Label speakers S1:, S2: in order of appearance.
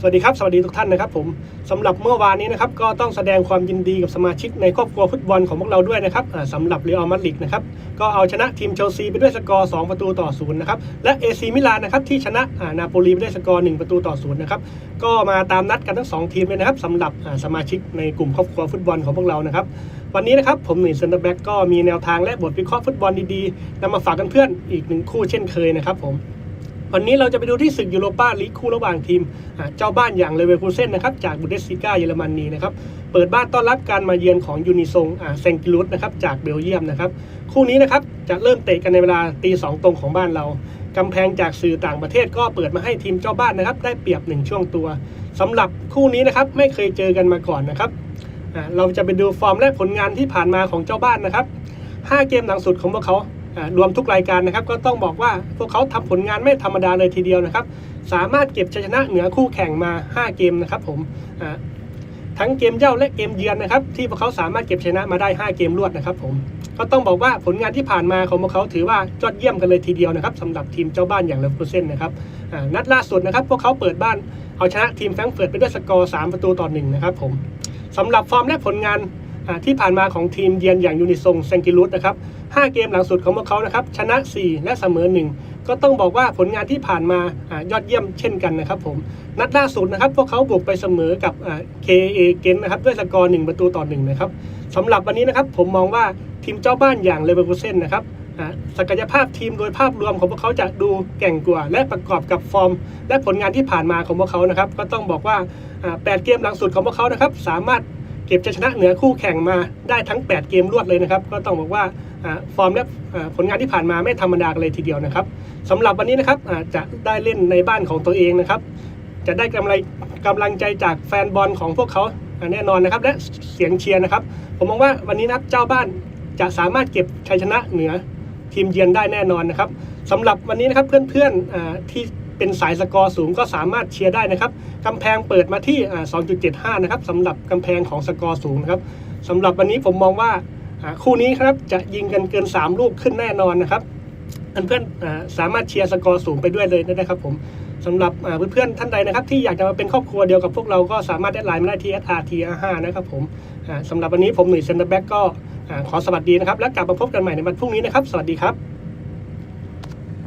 S1: สวัสดีครับ สวัสดีทุกท่านนะครับผมสำหรับเมื่อวานนี้นะครับก็ต้องแสดงความยินดีกับสมาชิกในครอบครัวฟุตบอลของพวกเราด้วยนะครับอ่าสำหรับเรอัลมาดริดนะครับก็เอาชนะทีมเชลซีไปด้วยสกอร์ 2 ประตูต่อศูนย์นะครับและเอซีมิลานนะครับที่ชนะนาโปลีไปด้วยสกอร์ 1 ประตูต่อศูนย์นะครับก็มาตามนัดกันทั้งสองทีมเลยนะครับสำหรับสมาชิกในกลุ่มครอบครัวฟุตบอลของพวกเรานะครับวันนี้นะครับผมหนุ่ยเซนเตอร์แบ็กก็มีแนวทางและบทวิเคราะห์ฟุตบอลดีๆนำมาฝากกันเพื่อนอีกหนึ่งคู่เช่นเคยนะครับผม วันนี้เราจะไปดูที่ศึกยูโรปาลีกคู่ระหว่างทีม เจ้าบ้านอย่างเลเวอร์คูเซ่นนะครับจากบุนเดสซิก้าเยอรมนีนะครับเปิดบ้านต้อนรับการมาเยือนของยูนิซงเซงกิลุสนะครับจากเบลเยียมนะครับคู่นี้นะครับจะเริ่มเตะกันในเวลาตีสองตรงของบ้านเรากำแพงจากสื่อต่างประเทศก็เปิดมาให้ทีมเจ้าบ้านนะครับได้เปรียบหนึ่งช่วงตัวสำหรับคู่นี้นะครับไม่เคยเจอกันมาก่อนนะครับเราจะไปดูฟอร์มและผลงานที่ผ่านมาของเจ้าบ้านนะครับห้าเกมหลังสุดของพวกเขา รวมทุกรายการนะครับ ก็ต้องบอกว่าพวกเขาทำผลงานไม่ธรรมดาเลยทีเดียวนะครับ สามารถเก็บชัยชนะเหนือคู่แข่งมา 5 เกมนะครับผมทั้งเกมเย่าและเกมเยือนนะครับ ที่พวกเขาสามารถเก็บชนะมาได้ 5 เกมรวดนะครับผมก็ต้องบอกว่าผลงานที่ผ่านมาของพวกเขาถือว่ายอดเยี่ยมกันเลยทีเดียวนะครับสำหรับทีมเจ้าบ้านอย่างเลเวอร์เซนนะครับนัดล่าสุดนะครับ พวกเขาเปิดบ้านเอาชนะทีมแฟรงเฟิร์ตไปด้วยสกอร์3ประตูต่อหนึ่งนะครับผมสำหรับฟอร์มและผลงาน ที่ผ่านมาของทีมเยือนอย่างยูนิซงเซงกิลุสนะครับ5เกมหลังสุดของพวกเขานะครับชนะ 4 และเสมอ 1 ก็ต้องบอกว่าผลงานที่ผ่านมาอยอดเยี่ยมเช่นกันนะครับผมนัดล่าสุดนะครับพวกเขาบุกไปเสมอกับ KA เกนนะครับด้วยสกอร์1ประตูต่อ1นะครับสำหรับวันนี้นะครับผมมองว่าทีมเจ้าบ้านอย่างเลเวอร์คูเซนนะครับศักยภาพทีมโดยภาพรวมของพวกเขาจะดูแก่งกว่า และประกอบกับฟอร์ม และผลงานที่ผ่านมาของพวกเขานะครับ ก็ต้องบอกว่าอ่าแปดเกมหลังสุดของพวกเขานะครับ สามารถ เก็บชัยชนะเหนือคู่แข่งมาได้ทั้ง 8 เกมรวดเลยนะครับ ก็ต้องบอกว่าฟอร์มและผลงานที่ผ่านมาไม่ธรรมดาเลยทีเดียวนะครับสำหรับวันนี้นะครับจะได้เล่นในบ้านของตัวเองนะครับ จะได้กำไรกำลังใจจากแฟนบอลของพวกเขาแน่นอนนะครับ และเสียงเชียร์นะครับ ผมมองว่าวันนี้นะครับเจ้าบ้านจะสามารถเก็บชัยชนะเหนือทีมเยือนได้แน่นอนนะครับสำหรับวันนี้นะครับเพื่อนๆที่ เป็นสายสกอร์สูงก็สามารถเชียร์ได้นะครับกำแพงเปิดมาที่ 2.75 นะครับสำหรับกำแพงของสกอร์สูงนะครับสำหรับวันนี้ผมมองว่าคู่นี้ครับจะยิงกันเกิน 3 ลูกขึ้นแน่นอนนะครับเพื่อนๆสามารถเชียร์สกอร์สูงไปด้วยเลยนะครับผมสำหรับเพื่อนๆท่านใดนะครับ ที่อยากจะมาเป็นครอบครัวเดียวกับพวกเราก็สามารถแอดไลน์มาได้ที่ SRT5 นะครับผมสำหรับวันนี้ผมหนุ่ยเซนเตอร์แบ็กก็ขอสวัสดีนะครับ แล้วกลับมาพบกันใหม่ในวันพรุ่งนี้นะครับ สวัสดีครับ